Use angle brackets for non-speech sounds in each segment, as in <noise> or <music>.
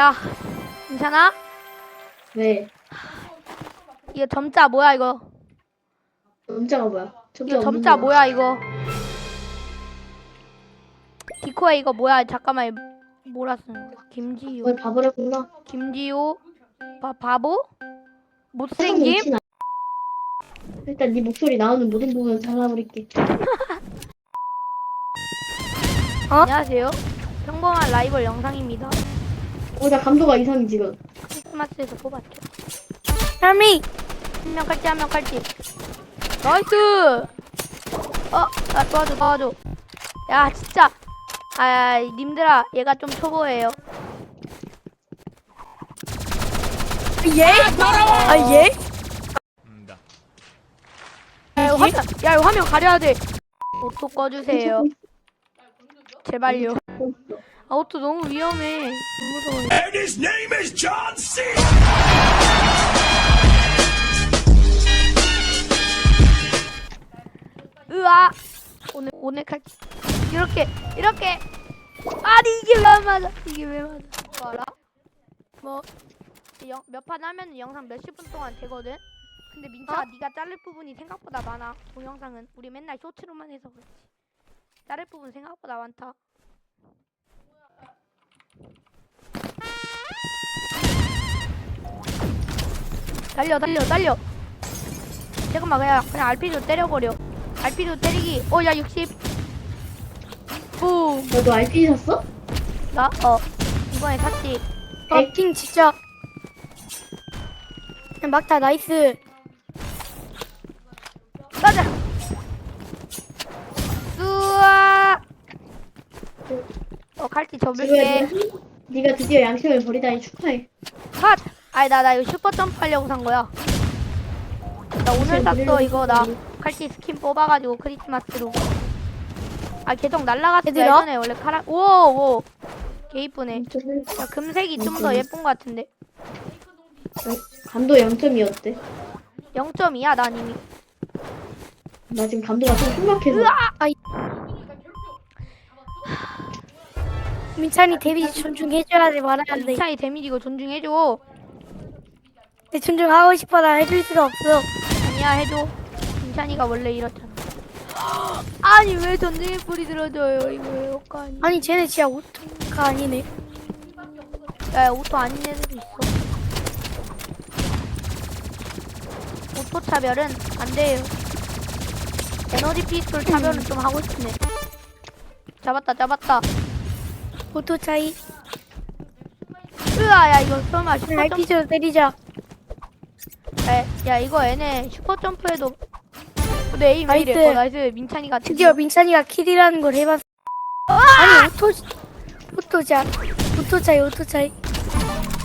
야, 괜찮아? 왜? 이거 점자 뭐야 이거? 점자가 뭐야? 저기 이거 없는 점자 거야. 뭐야 이거? 디코에 이거 뭐야? 잠깐만 뭐라 쓰는 거야? 김지우, 뭘 봐버렸구나. 김지우, 바, 바보? 못생김? 일단 네 목소리 나오는 모든 부분 잘라버릴게. <laughs> 안녕하세요. 평범한 라이벌 영상입니다. 어, 나 감도가 이상해 지금. 크리스마스에서 뽑았죠. 할미 한명 칼지 한명 칼지. 나이스. 어, 나 도와줘 도와줘. 야 진짜. 아, 님들아 얘가 좀 초보예요. 예? 아 예? 야 이거 화면, 야 이거 화면 가려야 돼. 오토 꺼주세요. 제발요. 아 오토 너무 위험해. 너무 무서워. And his name is John C. 으아. 오늘 오늘 칼지. 이렇게 이렇게. 아니 이게 왜안 맞아? 이게 왜 맞아? 뭐 알아? 뭐몇판 하면 영상 몇십 분 동안 되거든. 근데 민차가 네가 자를 부분이 생각보다 많아. 동영상은 우리 맨날 쇼츠로만 해서 그렇지. 자를 부분 생각보다 많다. 달려 달려 달려. 잠깐만 그냥 그냥 RP도 때려버려. RP도 때리기. 어야 60. 부. 너도 RP 샀어? 나 어. 이번에 샀지. 아핑 진짜 막다 나이스 가자. 우와. 어 칼티 접을게. 네가 드디어 양심을 버리다니 축하해. 컷. 아니 나 나 이거 슈퍼 점프 하려고 산 거야. 나 오늘 샀어 이거 나 칼티 스킨 뽑아가지고 크리스마스로. 아 계속 날라갔어 얘들아? 예전에 원래 카라. 오오. 개 이쁘네. 좀- 야, 금색이 좀 더 예쁜 것 같은데. 감도 0점이었대. 0점이야 난 이미. 나 지금 감도가 좀 심각해서. 민찬이 데뷔 존중해줘야 돼 말아야 돼 차이 데미지 이거 존중해줘. 내 존중하고 싶어 나 해줄 수가 없어 아니야 해줘. 김찬이가 원래 이렇잖아. 아니 왜 전쟁의 불이 들어져요 이거 왜 어까니? 아니 쟤네 진짜 오토가 아니네 야 오토 아닌 애들도 있어. 오토 차별은 안 돼요. 에너지 피스톨 차별은 좀 하고 싶네. 잡았다 잡았다. 오토 차이. 으아 야 이거 설마 슈퍼 점프 RPG로 때리자. 야, 야 이거 얘네 슈퍼 점프해도. 내 에임 왜 이래? 나이스. 어, 나이스. 민찬이가 드디어 민찬이가 킬이라는 걸 해봤어. 아니 오토 오토 차. 오토 차이 오토 차이.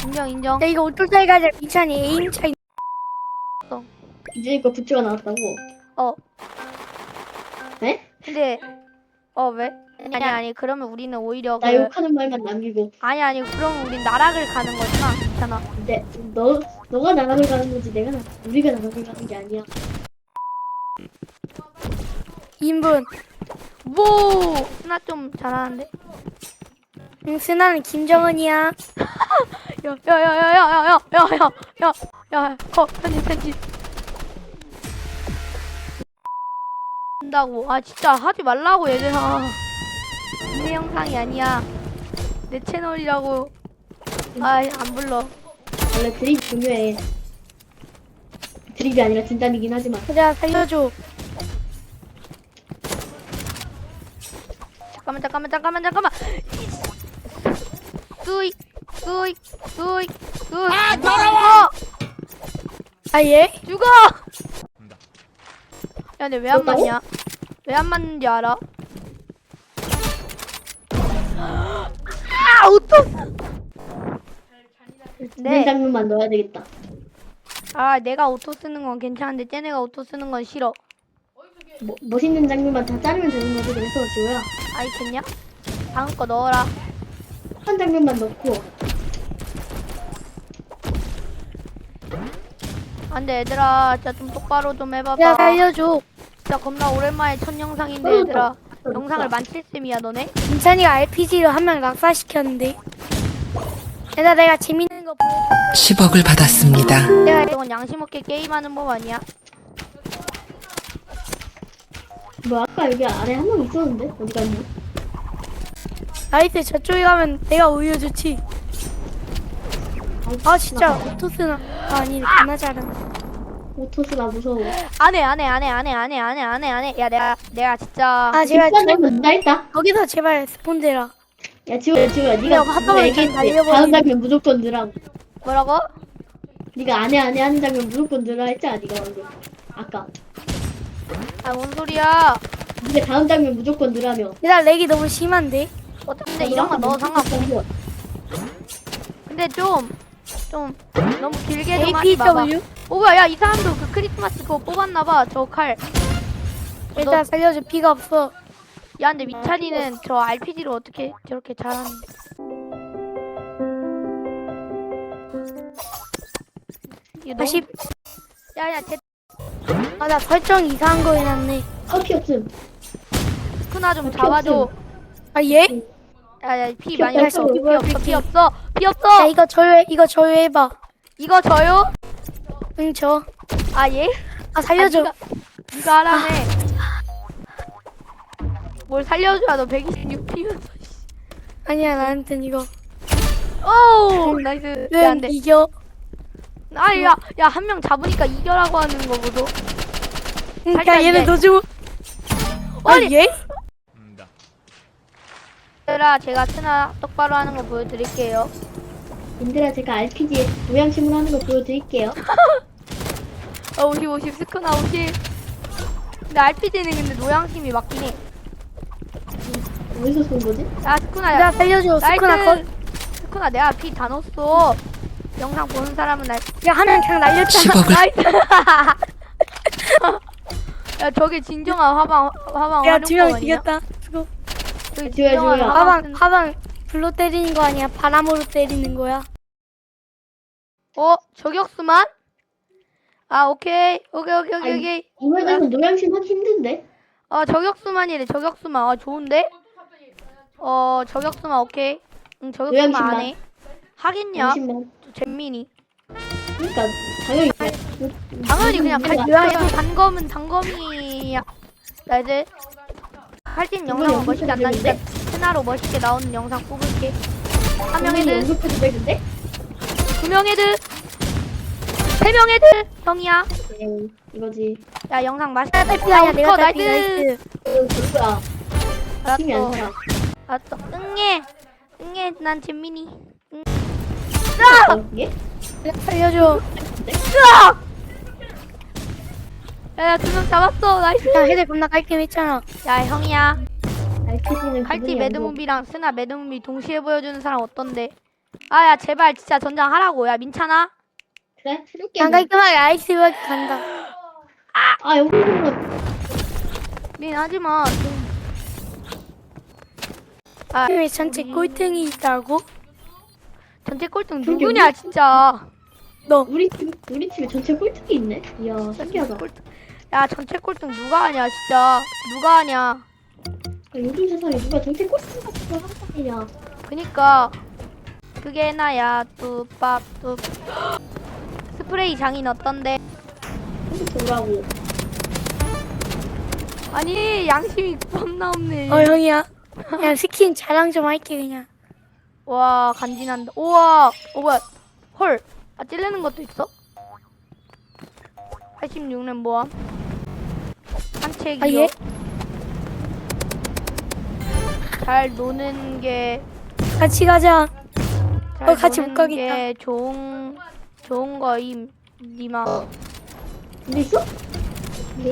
인정 인정. 야 이거 오토 차이 가자 민찬이. 에임 차이. 이제 이거 굿즈가 나왔다고. 어. 네? 근데 어 왜? 아니 아니 아니 그러면 우리는 오히려 그나 욕하는 말만 남기고. 아니 아니 그럼 우린 나락을 가는 거잖아 괜찮아 근데 너 너가 나락을 가는 거지 내가 나 우리가 나락을 가는 게 아니야. 2인분 뭐 스나 좀 잘하는데 응 스나는 김정은이야 야야야야야야야야야야거 편집 편집 한다고 아 진짜 하지 말라고 얘들아 내 영상이 아니야. 내 채널이라고. 아안 불러. 원래 드립 중요해. 드립이 아니라 진담이긴 하지만. 그래 살려줘. 잠깐만 잠깐만 잠깐만 잠깐만. 뚜이 뚜이 뚜이 뚜이 아 더러워 아 예? 죽어! 야 근데 왜 안? 맞냐? 왜 안 맞는지 알아 아 오토 네. 네. 장면만 넣어야 되겠다. 아 내가 오토 쓰는 건 괜찮은데 쟤네가 오토 쓰는 건 싫어. 뭐, 멋있는 장면만 다 자르면 되는 거지 그래서 지호야. 아이 됐냐? 다음 거 넣어라. 한 장면만 넣고. 안 돼 얘들아. 진짜 좀 똑바로 좀 해봐봐. 야 살려줘. 진짜 겁나 오랜만에 첫 영상인데 어, 얘들아. 어, 영상을 어. 만칠셈이야 너네 민찬이가 RPG로 한 명 낙사시켰는데 얘들아 내가 재밌는 거 보여줄게 10억을 받았습니다. 내가 이건 양심 없게 게임하는 법 아니야? 뭐 아까 여기 아래 한 명 있었는데 어디 갔냐? 나이스 저쪽에 가면 내가 오히려 좋지 아 진짜 오토스나 아, 아니 겁나 잘하네 오토스가 무서워. 안해 안해 안해 안해 안해 안해 안해 안해. 야 내가 내가 진짜 아 제발 일단 저, 넌다 했다. 거기서 제발 스폰데라 야 지호야 지호야 네가 네가 얘기했지. 다음 장면 무조건 넣으라고. 뭐라고? 네가 안해 안해 하는 장면 무조건 넣으라 했잖아 네가 방금. 아까. 아 뭔 소리야? 네가 다음 장면 무조건 넣으라며. 얘들아 렉이 너무 심한데 어차피 이런 거 넣어 상관없어. 근데 좀 좀 너무 길게 좀 하지 마봐. APW 오 뭐야 야 이 사람도 그 크리스마스 그거 뽑았나봐 저 칼. 일단 살려줘 피가 없어 야 근데 미찬이는 저 RPG로 어떻게 저렇게 잘하는데? 이거 너무... 다시 야야 제 아 나 설정 이상한 거 해놨네 커피 없음. 스쿠나 좀 잡아줘. 아 얘? 야야 피피 많이 없어, 없어. 피피 없어. 피 없어. 피 없어. 야 이거 저요 이거 저요 해봐 이거 저요? 응 저 아 예? 아 살려줘 아, 니가, 니가 하라며. 뭘 살려줘야 너 126피면서. 아니야 나한텐 이거 오 나이스. 왜안 돼. 이겨 아야 야 한 명 잡으니까 이겨라고 하는 거 보소. 응, 살짝 야 얘는 이제- 너 주고 아 아니. 얘? 얘들아 제가 스나 똑바로 하는 거 보여드릴게요. 인들아 제가 RPG에 모양심으로 하는 거 보여드릴게요. 어 50, 50 스쿠나 50. 근데 RPG는 근데 노양심이 맞긴 해. 어디서 쏜 거지? 야 스쿠나 나 살려줘 스쿠나 나이스. 스쿠나 내가 피 다 넣었어. 영상 보는 사람은 날 거야한명 그냥 날렸잖아 10억을 나이스. <laughs> 야 저게 진정한 화방 화방 야두명 활용법 아니야? 죽였다 진정한 지호야. 화방 화방 쓴- 화방 불로 때리는 거 아니야 바람으로 때리는 거야 어 저격수만? 아 오케이 오케이 오케이 오케이 아니, 오케이. 이번에는 하기 힘든데? 어 저격수만이래 저격수만. 아 좋은데? 어 저격수만 오케이. 응 저격수만 노양심만. 안 해. 하겠냐? 양심만. 잼민이. 그러니까 당연히. 당연히 그냥 갈 인들아, 그래도 단검은 단검이야. 나 이제 할진 영상은 멋있게 안? 나니까 스나로 멋있게 나오는 영상 뽑을게. 한명 헤드, 연습해도 되는데? 두명 헤드, 세명 헤드. 형이야. 네, 이거지. 야 영상 맛있게. 아니야 내가 컷, 딸피 나이스. 안 알았어. 알았어. 응애. 응애. 난 잼민이. 어, 이게? 내가 살려줘 야, 두 명 잡았어. 나이스. 야 헤드 겁나 깔끔 했잖아 야, 형이야. 칼티 매드무비랑 스나 매드무비 동시에 보여주는 사람 어떤데? 아, 야, 제발 진짜 전장 하라고. 야, 민찬아. 그래? 해줄게. 그냥 깔끔하게 아이스박이 간다 아, 여기는 민 하지 마. 좀. 아, 팀에 전체 꼴등이 있다고? 전체 꼴등 누구냐, 진짜. 너 우리 팀, 우리 팀에 전체 꼴등이 있네? 이야, 신기하다. 야, 전체 꼴등 누가 하냐, 진짜. 누가 하냐. 아, 요즘 세상에 누가 전체 꼴등 같은 걸 한다냐. 그니까. 그게 나야, 뚜밥, 뚜. <gasps> 스프레이 장인 어떤데? 계속 돌아고. 아니, 양심이 겁나 없네. 어 형이야 그냥 스킨 자랑 좀 할게 그냥 와 간지난다 우와 어 뭐야 헐아 찔리는 것도 있어? 86년 모함 산책이요. 아, 예? 잘 노는 게 같이 가자. 잘 어, 같이 노는 못 가겠다. 게 좋은 좋은 거임 니마. 근데 있어?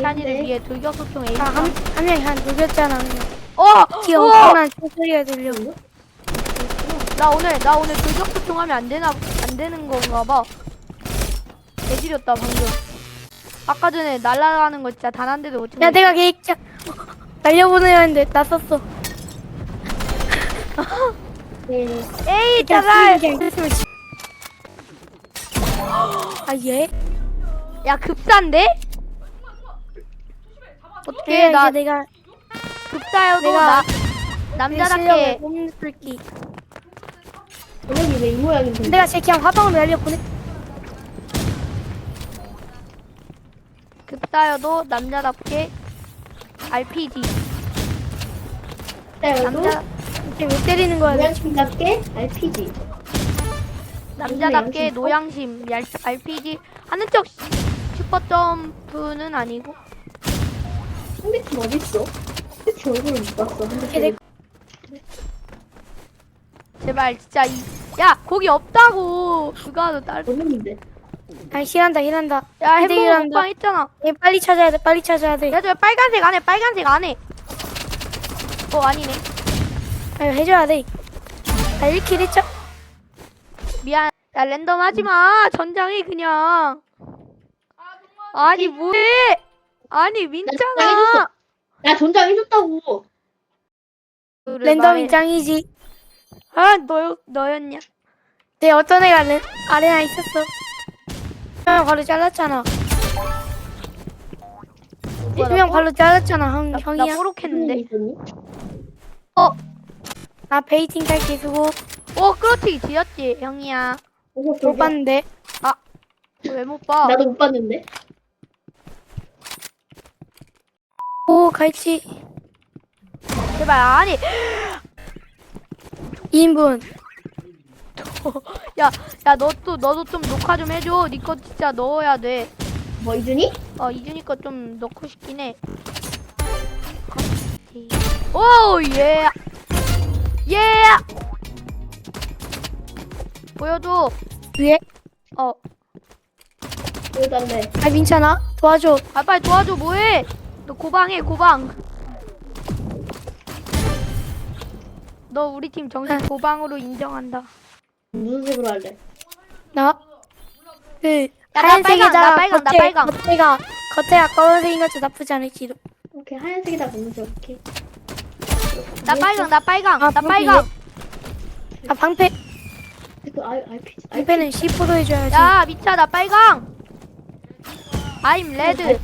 산이를 위해 돌격 소총 에이 아한 명이 한 녹였잖아 어! 티 어! 엄청난 소리가 들려 나 오늘 나 오늘 돌격 소총 하면 안 되나 안 되는 건가 봐. 개지렸다 방금 아까 전에 날아가는 거 진짜 단 한 대도 못 야 내가 계획자 날려보내야 했는데 나 썼어 네. 에이 지- 아 예? 야 급사인데? 어떻게 나 내가 급사여도 내가 나 남자답게 왜이 모양인데? 내가 제 그냥 화방으로 날려보내. 급사여도 남자답게 RPG 남자 쟤왜 때리는 거야? 모양심답게 RPG. 남자답게 양심. 노양심 얄- RPG 하는 척 슈- 슈퍼 점프는 아니고 상대팀 어딨어? 상대팀 얼굴을 못 봤어. 걔 상대팀. 제발 진짜 이 야 거기 없다고 누가 너 딸. 어딨는데? 아 힐한다 힐한다. 야 근데 햄버거 이런다. 먹방 있잖아. 얘 빨리 찾아야 돼 빨리 찾아야 돼. 야저 빨간색 안에 빨간색 안에. 어 아니네. 아, 해줘야 돼. 아 1킬 했죠? 미안. 야 랜덤 하지 마. 전장이 그냥. 아니 뭐해? 아니. 해줬어. 나 전장 해줬다고. 랜덤이 짱이지. 아 너였 너였냐? 내 어떤 애가 렌, 아레나 있었어. 형 바로 잘랐잖아. 뭐야, 명나 바로 잘랐잖아. 형, 나, 형이야. 나 뽀록했는데. 있었니? 나 베이팅 탈게 두고 어 끌어치기 지었지 형이야. 못. 봤는데. 왜 못 봐? 나도 못 봤는데. 오 갈치 제발 아니. <gasps> 2인분. <laughs> 야 야 너 또 너도 좀 녹화 좀 해줘. 니 거 진짜 넣어야 돼. 뭐 이준이? 어 이준이 거 좀 넣고 싶긴 해. 오 예. 예. 보여줘. 위에. 어. 보여달래. 아 민찬아 도와줘. 아 빨리 도와줘 뭐해? 너 고방해 고방. 너 우리 팀 정식 고방으로 인정한다. 무슨 색으로 할래? 나. 그 나 하얀색에다 빨강, 나 빨강, 나 겉에, 빨강. 겉에가 겉에가 검은색인 것도 나쁘지 않을지도. 오케이 하얀색이다 보면 오케이. 나 빨강 나 빨강 아, 나 방패 빨강. 아 방패 그 R RPG. 방패는 C4로 해줘야지. 야 미차 나 빨강. I'm red.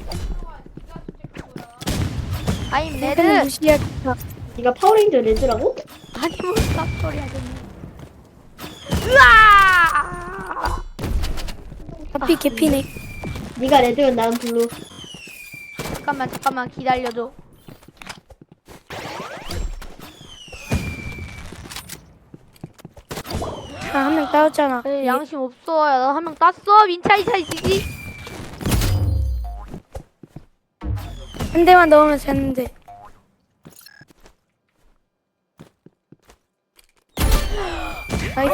I'm 방패는 red. 무시해야겠다. 네가 파워레인저 레드라고? 아니 무슨 소리 하겠네. 으아! 앞이 개피네. 네가 레드면 나는 블루. 잠깐만 잠깐만 기다려줘. 아한명 따였잖아. 에이, 양심 없어. 한명 땄어. 민차이 차이지. 한 대만 넣으면 되는데. 나이스.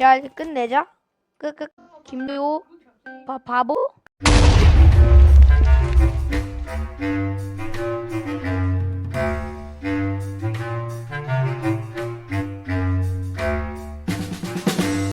야 이제 끝내자. 끝끝. 김도호 바, 바보.